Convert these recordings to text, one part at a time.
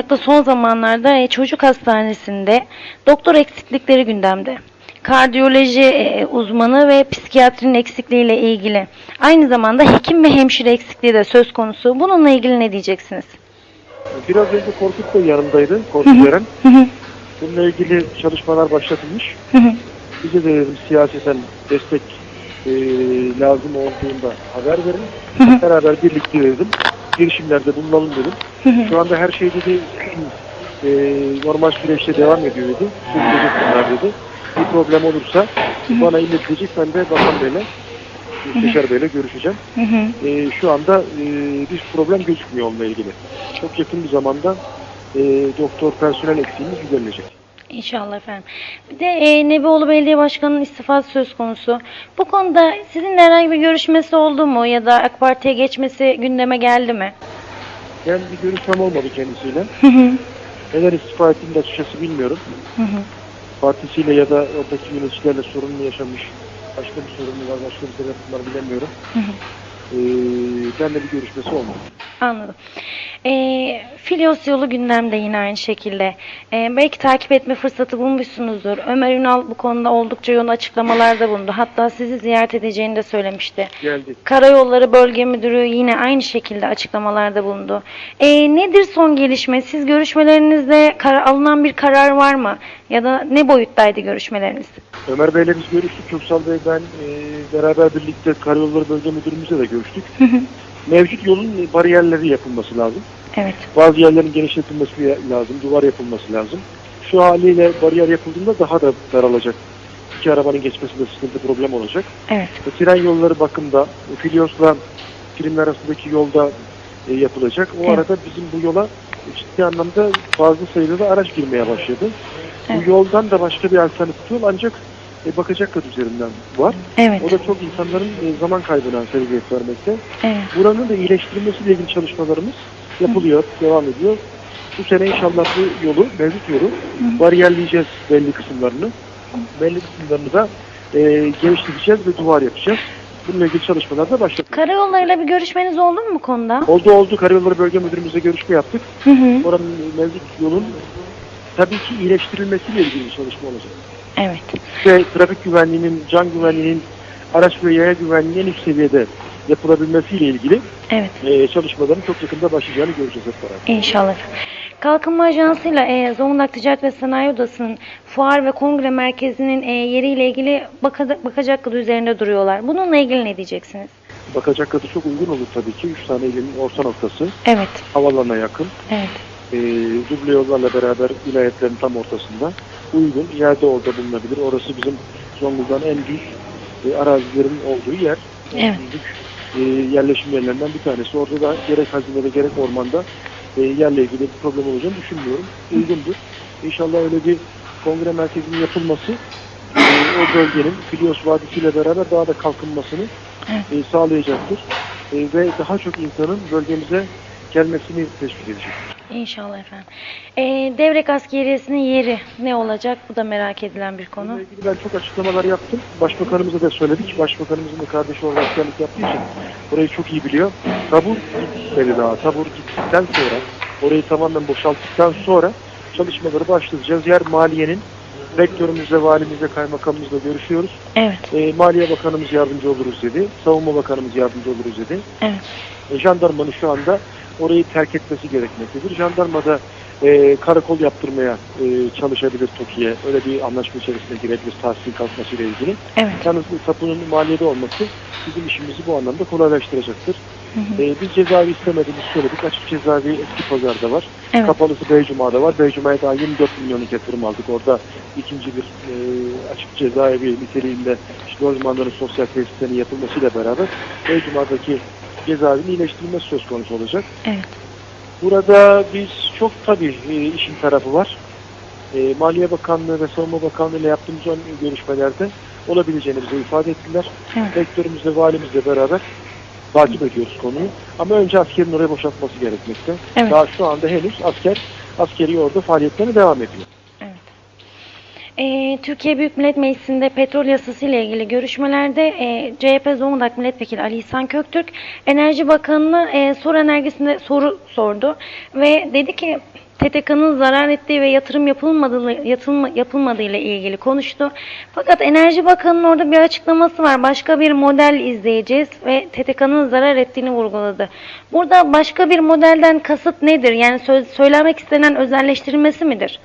Zonguldak'ta son zamanlarda e, çocuk hastanesinde doktor eksiklikleri gündemde. Kardiyoloji e, uzmanı ve psikiyatrinin eksikliğiyle ilgili. Aynı zamanda hekim ve hemşire eksikliği de söz konusu. Bununla ilgili ne diyeceksiniz? Biraz önce Korkut da yanımdaydı, Korkut Eren. Bununla ilgili çalışmalar başlatılmış. hı hı, Bize de dedim siyaseten destek e, lazım olduğunda haber verin. hı hı, Beraber birlikte dedim. Girişimlerde bulunalım dedim. Şu anda her şey dedi e, normal süreçte devam ediyor dedi. Sürecek bunlar dedi. Bir problem olursa bana iletilecek. Ben de Bakan Bey'le, Müsteşar Bey'le görüşeceğim. E, şu anda e, bir problem gözükmüyor onunla ilgili. Çok yakın bir zamanda e, doktor personel eksiğimiz giderilecek. İnşallah efendim. Bir de e, Nebioğlu Belediye Başkanı'nın istifası söz konusu. Bu konuda sizinle herhangi bir görüşmesi oldu mu ya da AK Parti'ye geçmesi gündeme geldi mi? Yani bir görüşmem olmadı kendisiyle. Hı hı, Neden istifa ettiğini de açıkçası bilmiyorum. hı hı. Partisiyle ya da oradaki yöneticilerle sorun mu yaşamış, başka bir sorun mu var, başka bir sebep var bilemiyorum. Hı hı. Ee, benimle bir görüşmesi olmadı. Anladım. Ee, Filyos yolu gündemde yine aynı şekilde. Ee, belki takip etme fırsatı bulmuşsunuzdur. Ömer Ünal bu konuda oldukça yoğun açıklamalarda bulundu. Hatta sizi ziyaret edeceğini de söylemişti. Geldi. Karayolları Bölge Müdürü yine aynı şekilde açıklamalarda bulundu. Ee, nedir son gelişme? Siz görüşmelerinizde kar- alınan bir karar var mı? Ya da ne boyuttaydı görüşmeleriniz? Ömer Bey'le biz görüştük. Köksal Bey ben e, beraber birlikte Karayolları Bölge Müdürümüzle de görüştük. Hı hı. Mevcut yolun bariyerleri yapılması lazım. evet. Bazı yerlerin genişletilmesi lazım, duvar yapılması lazım. Şu haliyle bariyer yapıldığında daha da daralacak. İki arabanın geçmesinde sıkıntı problem olacak. Evet. E, tren yolları bakımda, e, Filyos'la Kilim'in arasındaki yolda e, yapılacak. O Evet. arada bizim bu yola ciddi anlamda fazla sayıda da araç girmeye başladı. Evet. Bu yoldan da başka bir alternatif yol ancak e, Bakacakkat üzerinden var. Evet. O da çok insanların e, zaman kaybına sebebiyet vermekte. Evet. Buranın da iyileştirilmesiyle ilgili çalışmalarımız yapılıyor, devam ediyor. Bu sene inşallah bu yolu, mevcut yolu bariyerleyeceğiz belli kısımlarını. Belli kısımlarını da e, genişleteceğiz ve duvar yapacağız. Bununla ilgili çalışmalar da başladı. Karayollarıyla bir görüşmeniz oldu mu bu konuda? Oldu oldu. Karayolları Bölge Müdürümüzle görüşme yaptık. Hı hı. Oranın mevcut yolun tabii ki iyileştirilmesiyle ilgili bir çalışma olacak. Evet. Ve trafik güvenliğinin, can güvenliğinin, araç ve yaya güvenliğinin en üst seviyede yapılabilmesiyle ilgili Evet. e, çalışmaların çok yakında başlayacağını göreceğiz hep beraber. İnşallah. Kalkınma Ajansı'yla e, Zonguldak Ticaret ve Sanayi Odası'nın fuar ve kongre merkezinin e, yeriyle ilgili baka, bakacak kadar üzerinde duruyorlar. Bununla ilgili ne diyeceksiniz? Bakacak adı çok uygun olur tabii ki. Üç tane ilin orta noktası. Evet, Havalarına yakın. evet, E, duble yollarla beraber vilayetlerin tam ortasında. Uygun. Yerde orada bulunabilir. Orası bizim Zonguldak'ın en büyük e, arazilerin olduğu yer. Evet. büyük e, yerleşim yerlerinden bir tanesi. Orada da gerek hazinede gerek ormanda e, yerle ilgili bir problem olacağını düşünmüyorum. Uygundur. İnşallah öyle bir kongre merkezinin yapılması e, o bölgenin Filyos Vadisi ile beraber daha da kalkınmasını Evet. e, sağlayacaktır. E, ve daha çok insanın bölgemize gelmesini teşvik edecek. İnşallah efendim. E, Devrek Askeriyesi'nin yeri ne olacak? Bu da merak edilen bir konu. Bununla ilgili ben çok açıklamalar yaptım. Başbakanımıza da söyledik. Başbakanımızın da kardeşi olarak askerlik yaptığı için orayı çok iyi biliyor. Tabur gitmeli daha. Tabur gittikten sonra, orayı tamamen boşalttıktan sonra çalışmaları başlatacağız. Yer maliyenin rektörümüzle, valimizle, kaymakamımızla görüşüyoruz. Evet, E, Maliye Bakanımız yardımcı oluruz dedi. Savunma Bakanımız yardımcı oluruz dedi. evet, E, jandarmanın şu anda orayı terk etmesi gerekmektedir. Jandarma da e, karakol yaptırmaya e, çalışabilir TOKİ'ye. Öyle bir anlaşma içerisine girebilir tahsil kalkmasıyla ilgili. evet. Yalnız tapunun maliyede olması bizim işimizi bu anlamda kolaylaştıracaktır. Hı hı. E, biz cezaevi istemediğimizi söyledik. Açık cezaevi eski pazarda var. Evet. Kapalısı Beycuma'da var. Beycuma'ya daha 24 milyonluk yatırım aldık. Orada ikinci bir e, açık cezaevi niteliğinde işte lojmanların sosyal tesislerinin yapılmasıyla beraber Beycuma'daki cezaevinin iyileştirilmesi söz konusu olacak. Evet. Burada biz çok tabii e, işin tarafı var. E, Maliye Bakanlığı ve Savunma Bakanlığı ile yaptığımız ön görüşmelerde olabileceğini bize ifade ettiler. Evet. Rektörümüzle, valimizle beraber takip ediyoruz konuyu. Ama önce askerin oraya boşaltması gerekmekte. Evet. Daha şu anda henüz asker askeri orada faaliyetlerine devam ediyor. Ee, Türkiye Büyük Millet Meclisi'nde petrol yasası ile ilgili görüşmelerde e, CHP Zonguldak Milletvekili Ali İhsan Köktürk Enerji Bakanı'na e, soru enerjisinde soru sordu ve dedi ki TTK'nın zarar ettiği ve yatırım yapılmadığı, yatılma, yapılmadığı ile ilgili konuştu. Fakat Enerji Bakanı'nın orada bir açıklaması var. Başka bir model izleyeceğiz ve TTK'nın zarar ettiğini vurguladı. Burada başka bir modelden kasıt nedir? Yani söz, söylemek istenen özelleştirilmesi midir?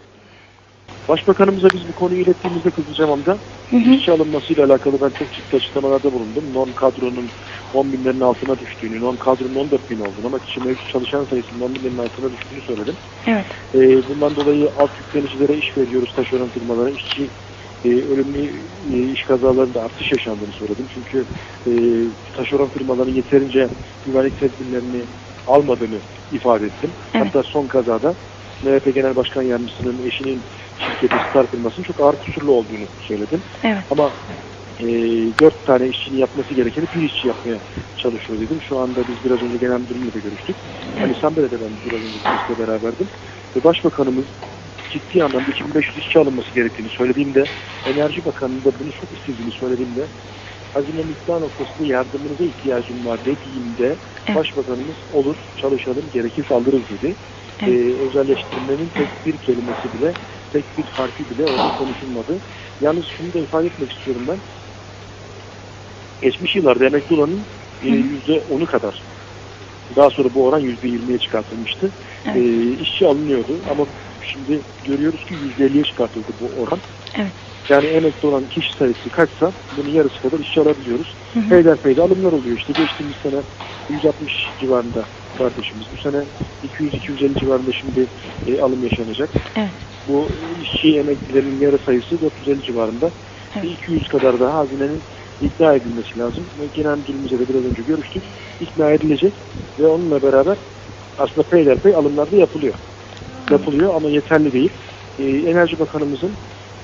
Başbakanımıza biz bu konuyu ilettiğimizde Kızılcamam'da Hı hı. işçi alınmasıyla alakalı ben çok ciddi açıklamalarda bulundum. Non kadronun 10 binlerin altına düştüğünü, non kadronun 14 bin olduğunu ama kişi mevcut çalışan sayısının 10 binlerin altına düştüğünü söyledim. Evet. Ee, bundan dolayı alt yüklenicilere iş veriyoruz, taşeron firmalara. işçi e, ölümlü e, iş kazalarında artış yaşandığını söyledim. Çünkü e, taşeron firmaların yeterince güvenlik tedbirlerini almadığını ifade ettim. Evet. Hatta son kazada MHP Genel Başkan Yardımcısının eşinin şirketi Star firmasının çok ağır kusurlu olduğunu söyledim. Evet. Ama e, dört tane işçinin yapması gerekeni bir işçi yapmaya çalışıyor dedim. Şu anda biz biraz önce genel müdürümle de görüştük. Ali Samber'e de ben biraz önce sizle beraberdim. Ve Başbakanımız ciddi anlamda 2500 işçi alınması gerektiğini söylediğimde, Enerji Bakanı'nın da bunu çok istediğini söylediğimde, hazine miktar noktasında yardımınıza ihtiyacım var dediğimde Evet. Başbakanımız olur, çalışalım, gerekirse alırız dedi. Evet. Ee, özelleştirmenin tek bir kelimesi bile, tek bir harfi bile orada konuşulmadı. Yalnız şunu da ifade etmek istiyorum ben. Geçmiş yıllarda emekli olanın e, yüzde onu kadar. Daha sonra bu oran yüzde yirmiye çıkartılmıştı. Evet. Ee, işçi alınıyordu ama şimdi görüyoruz ki yüzde elliye çıkartıldı bu oran. Evet. Yani emekli olan kişi sayısı kaçsa bunun yarısı kadar işçi alabiliyoruz. Peyderpeyde alımlar oluyor işte. Geçtiğimiz sene 160 civarında kardeşimiz. Bu sene 200-250 civarında şimdi e, alım yaşanacak. Evet. Bu işçi emeklilerin yarı sayısı 450 civarında. Evet. 200 kadar daha hazinenin ikna edilmesi lazım. Ve genel müdürümüzle de biraz önce görüştük. İkna edilecek ve onunla beraber aslında peyderpey alımlar da yapılıyor. Yapılıyor ama yeterli değil. Ee, Enerji Bakanımızın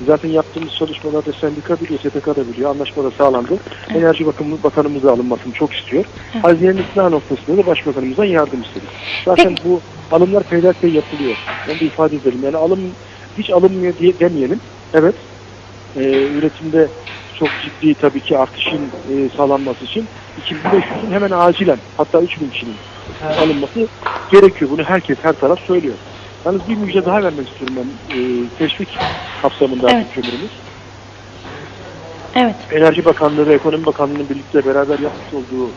zaten yaptığımız çalışmalarda sendika biliyor, STK da biliyor. Anlaşma da sağlandı. Evet. Enerji Bakanımız, Bakanımız da alınmasını çok istiyor. Evet. Hazinenin ikna noktasında da Başbakanımızdan yardım istedik. Zaten bu alımlar peyderpey yapılıyor. Onu da ifade edelim. Yani alım hiç alınmıyor diye demeyelim. Evet. Ee, üretimde çok ciddi tabii ki artışın e, sağlanması için 2500'ün hemen acilen hatta 3000 kişinin alınması gerekiyor. Bunu herkes her taraf söylüyor. Yalnız bir müjde daha vermek istiyorum ben. Ee, teşvik kapsamında Evet. artık kömürümüz. Evet. Enerji Bakanlığı ve Ekonomi Bakanlığı'nın birlikte beraber yapmış olduğu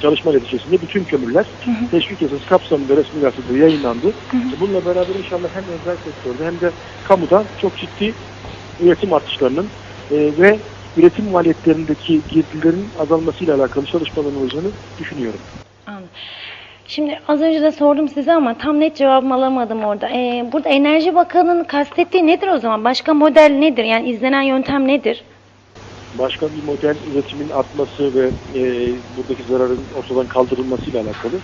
çalışma neticesinde bütün kömürler Hı hı. teşvik yasası kapsamında resmi gazetede yayınlandı. Hı hı. Bununla beraber inşallah hem özel sektörde hem de kamuda çok ciddi üretim artışlarının e, ve üretim maliyetlerindeki girdilerin azalmasıyla alakalı çalışmaların olacağını düşünüyorum. Anladım. Şimdi az önce de sordum size ama tam net cevabımı alamadım orada. Ee, burada Enerji Bakanı'nın kastettiği nedir o zaman? Başka model nedir? Yani izlenen yöntem nedir? Başka bir model üretimin artması ve e, buradaki zararın ortadan kaldırılmasıyla alakalı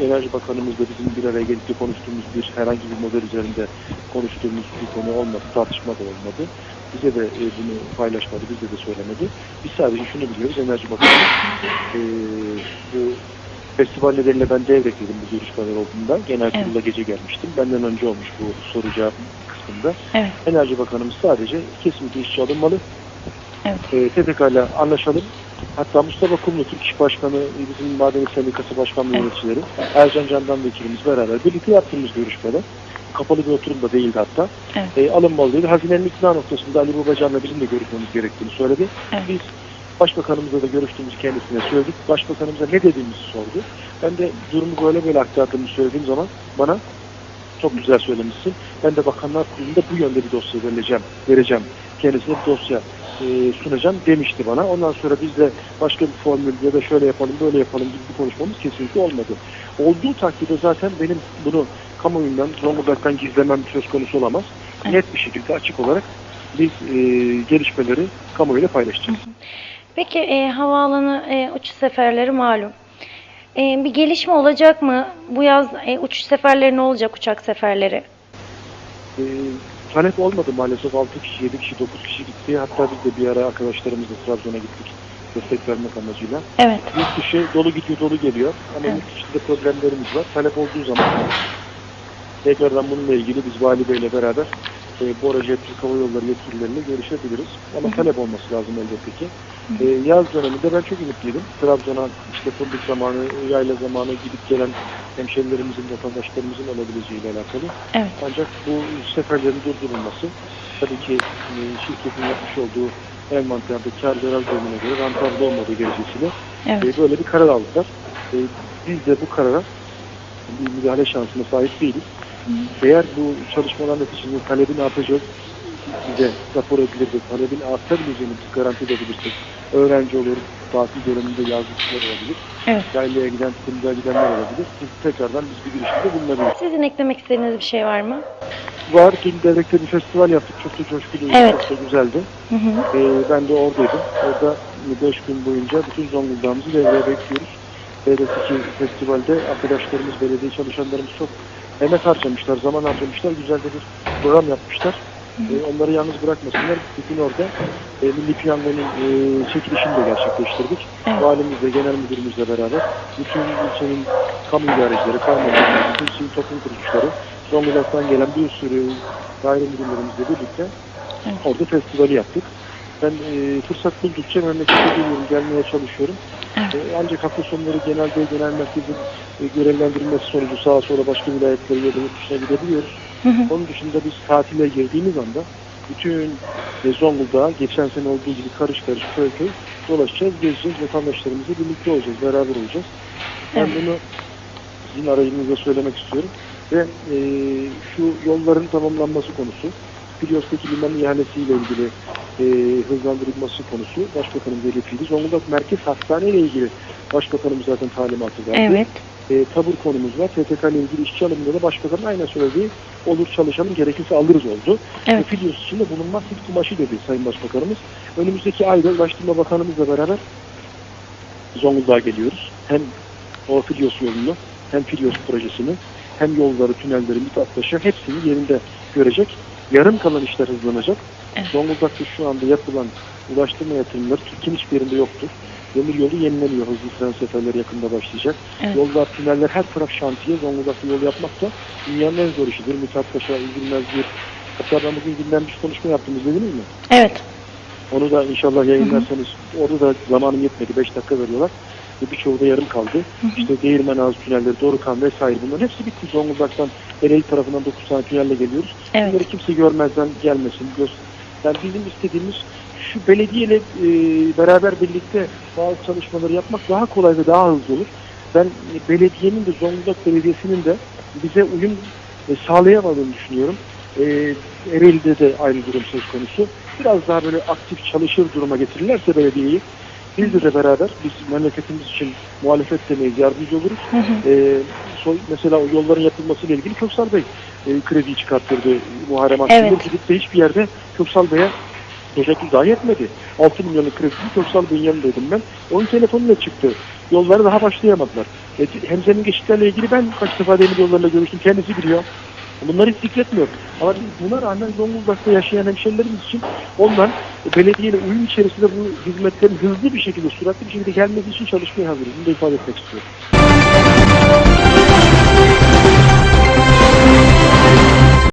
Enerji Bakanımızla bizim bir araya gelip de konuştuğumuz bir herhangi bir model üzerinde konuştuğumuz bir konu olmadı, tartışma da olmadı. Bize de e, bunu paylaşmadı, bize de söylemedi. Biz sadece şunu biliyoruz, Enerji Bakanı e, bu festival nedeniyle ben devretledim bu görüşmeler olduğunda. Genel Evet. kurula gece gelmiştim. Benden önce olmuş bu soru cevap kısmında. Evet. Enerji Bakanımız sadece kesinlikle işçi alınmalı. Evet. E, TTK ile anlaşalım. Hatta Mustafa Kumlu, Türk İş Başkanı, bizim Madenlik Sendikası Başkanlığı Evet. yöneticileri, Ercan Candan Vekilimiz beraber birlikte yaptığımız görüşmede, kapalı bir oturum da değildi hatta, Evet. e, alınmalıydı. Hazinenin ikna noktasında Ali Babacan'la bizim de görüşmemiz gerektiğini söyledi. Evet. Biz Başbakanımızla da görüştüğümüz kendisine söyledik. Başbakanımıza ne dediğimizi sordu. Ben de durumu böyle böyle aktardığımı söylediğim zaman bana çok güzel söylemişsin. Ben de Bakanlar Kurulu'nda bu yönde bir dosya vereceğim. vereceğim. Kendisine bir dosya e, sunacağım demişti bana. Ondan sonra biz de başka bir formül ya da şöyle yapalım böyle yapalım gibi bir konuşmamız kesinlikle olmadı. Olduğu takdirde zaten benim bunu kamuoyundan, Zonguldak'tan gizlemem söz konusu olamaz. Evet. Net bir şekilde açık olarak biz e, gelişmeleri kamuoyuyla paylaşacağız. Peki e, havaalanı e, uçuş seferleri malum. E, bir gelişme olacak mı? Bu yaz e, uçuş seferleri ne olacak uçak seferleri? E, talep olmadı maalesef 6 kişi, 7 kişi, 9 kişi gitti. Hatta biz de bir ara arkadaşlarımızla Trabzon'a gittik destek vermek amacıyla. Evet. Yurt dışı dolu gidiyor, dolu geliyor. Ama Evet. yurt dışında problemlerimiz var. Talep olduğu zaman tekrardan bununla ilgili biz Vali Bey'le beraber e, Bora Türk Hava Yolları yetkililerine görüşebiliriz. Ama talep olması lazım elbette ki. E, yaz döneminde ben çok ümitliydim. Trabzon'a işte fındık zamanı, yayla zamanı gidip gelen hemşerilerimizin, vatandaşlarımızın olabileceğiyle alakalı. Evet. Ancak bu seferlerin durdurulması tabii ki e, şirketin yapmış olduğu envanterde kar zarar durumuna göre rantablı olmadığı gerekçesiyle Evet. e, böyle bir karar aldılar. E, biz de bu karara bir müdahale şansına sahip değiliz. Eğer bu çalışmalar neticesinde talebin artacak bize rapor edilir ve talebin artabileceğini biz garanti edebilirsek öğrenci olur, tatil döneminde yazlıkçılar olabilir, Evet. yaylaya giden, fındığa gidenler olabilir. Biz tekrardan biz bir girişimde bulunabiliriz. Sizin eklemek istediğiniz bir şey var mı? Var, dün devlette bir festival yaptık. Çok da coşkuluydu, Evet. çok da güzeldi. Hı hı. Ee, ben de oradaydım. Orada 5 gün boyunca bütün Zonguldak'ımızı devreye bekliyoruz. B'deki festivalde arkadaşlarımız, belediye çalışanlarımız çok emek harcamışlar, zaman harcamışlar. Güzel de bir program yapmışlar. Ee, onları yalnız bırakmasınlar. Bugün orada e, Milli Piyango'nun e, çekilişini de gerçekleştirdik. Evet. Valimizle, genel müdürümüzle beraber bütün ilçenin kamu idarecileri, kaymakamları, bütün sivil toplum kuruluşları, Zonguldak'tan gelen bir sürü daire müdürlerimizle birlikte Evet. orada festivali yaptık. Ben e, fırsat buldukça memlekete geliyorum, gelmeye çalışıyorum. Evet. E, ancak hafta sonları genelde genel merkezin e, görevlendirilmesi sonucu sağa sola başka vilayetlere ya da yurt dışına gidebiliyoruz. Hı hı. Onun dışında biz tatile girdiğimiz anda bütün e, Zonguldak'a geçen sene olduğu gibi karış karış köy köy dolaşacağız, gezeceğiz, vatandaşlarımızla birlikte olacağız, beraber olacağız. Ben Evet. bunu sizin aracınızda söylemek istiyorum. Ve e, şu yolların tamamlanması konusu, Filyos'taki liman ihalesiyle ilgili e, hızlandırılması konusu Başbakanımız iletildi. Zonguldak Merkez Hastane ile ilgili Başbakanımız zaten talimatı verdi Evet. e, tabur konumuz var. TTK ile ilgili işçi alımında da başbakanın aynen söylediği olur çalışanın gerekirse alırız oldu. Evet. Evet. Filyos içinde bulunmaz hiç kumaşı dedi Sayın Başbakanımız. Önümüzdeki ayda Ulaştırma Bakanımızla beraber Zonguldak'a geliyoruz. Hem o Filyos yolunu hem Filyos projesini hem yolları, tünelleri, mütattaşı hepsini yerinde görecek. Yarım kalan işler hızlanacak. Evet. Zonguldak'ta şu anda yapılan ulaştırma yatırımları Türkiye'nin hiçbir yerinde yoktur. Demir yolu yenileniyor. Hızlı tren seferleri yakında başlayacak. Evet. Yollar, tüneller her taraf şantiye. Zonguldak'ta yol yapmak da dünyanın en zor işidir. Mithat Paşa, İzilmez bir. Hatta ben bugün dinlenmiş konuşma yaptım. İzlediniz mi? Evet. Onu da inşallah yayınlarsanız. Orada da zamanım yetmedi. 5 dakika veriyorlar. Ve birçoğu da yarım kaldı. İşte Değirmen Ağzı tünelleri, Dorukan vesaire bunların hepsi bitti. Zonguldak'tan Ereğli tarafından 9 tane tünelle geliyoruz. Evet. Bunları kimse görmezden gelmesin. Göz... Yani bizim istediğimiz şu belediyeyle e, beraber birlikte bazı çalışmaları yapmak daha kolay ve daha hızlı olur. Ben belediyenin de Zonguldak Belediyesi'nin de bize uyum e, sağlayamadığını düşünüyorum. E, Ereğli'de de aynı durum söz konusu. Biraz daha böyle aktif çalışır duruma getirirlerse belediyeyi bizle de beraber biz memleketimiz için muhalefet demeyiz, yardımcı oluruz. Hı hı. E, so- mesela o yolların yapılmasıyla ilgili Köksal Bey e, krediyi çıkarttırdı Muharrem Akgül. Evet. Gidip de hiçbir yerde Köksal Bey'e teşekkür dahi etmedi. 6 milyonun kredisi Köksal Bey'in yanındaydım ben. Onun telefonuyla çıktı. Yolları daha başlayamadılar. E, hemzemin geçitlerle ilgili ben kaç defa demir yollarıyla görüştüm. Kendisi biliyor. Bunları hiç zikretmiyor. Ama biz buna rağmen Zonguldak'ta yaşayan hemşerilerimiz için ondan belediyeyle uyum içerisinde bu hizmetlerin hızlı bir şekilde, süratli bir şekilde gelmesi için çalışmaya hazırız. Bunu da ifade etmek istiyorum.